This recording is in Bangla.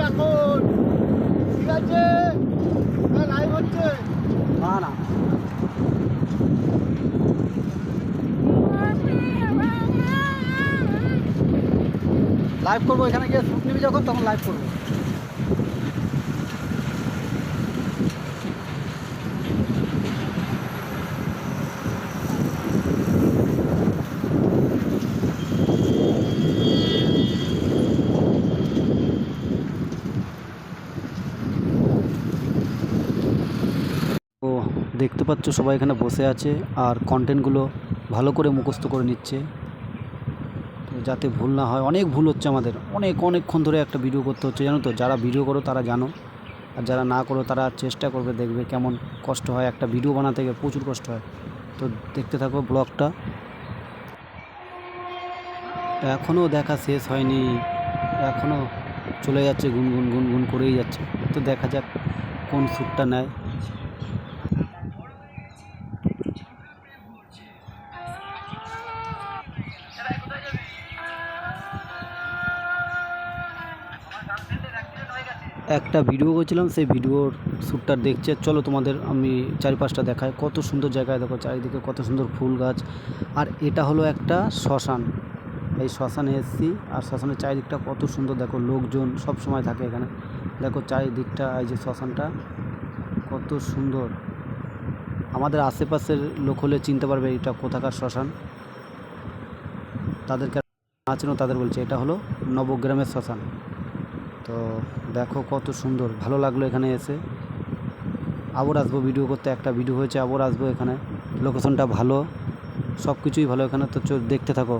এখন। ঠিক আছে? লাইভ হচ্ছে। না না। লাইভ করব, এখানে গিয়ে শ্যুট নিবি যখন, তখন লাইভ করব। দেখতে পাচ্ছ সবাই এখানে বসে আছে আর কন্টেন্টগুলো ভালো করে মুখস্থ করে নিচ্ছে। যাতে ভুল না হয়। অনেক ভুল হচ্ছে আমাদের। অনেক, অনেকক্ষণ ধরে একটা ভিডিও করতে হচ্ছে। জানো তো, যারা ভিডিও করো তারা জানো। আর যারা না করো তারা চেষ্টা করবে দেখবে কেমন কষ্ট হয়। একটা ভিডিও বানাতে গেলে প্রচুর কষ্ট হয়। তো দেখতে থাকো ব্লগটা। এখনও দেখা শেষ হয়নি। এখনও চলে যাচ্ছে, গুনগুন গুনগুন করেই যাচ্ছে। তো দেখা যাক কোন শ্যুটটা নেয়। একটা ভিডিও করেছিলাম, সেই ভিডিওর শ্যুটটা দেখছে। চলো তোমাদের আমি চারিপাশটা দেখাই। কত সুন্দর জায়গায় দেখো, চারিদিকে কত সুন্দর ফুল গাছ। আর এটা হলো একটা শ্মশান। এই শ্মশানে এসেছি, আর শ্মশানের চারিদিকটা কত সুন্দর। দেখো লোকজন সব সময় থাকে এখানে। দেখো চারিদিকটা, এই যে শ্মশানটা, কত সুন্দর। আমাদের আশেপাশের লোক হলে চিনতে পারবে এটা কোথাকার শ্মশান। তাদেরকে না তাদের বলছে, এটা হলো নবগ্রামের শ্মশান। তো দেখো কত সুন্দর, ভালো লাগল এখানে এসে। আবার আসব ভিডিও করতে একটা ভিডিও হয়েছে, আবার আসব এখানে। লোকেশনটা ভালো সব কিছুই ভালো এখানে, তো দেখতে থাকো।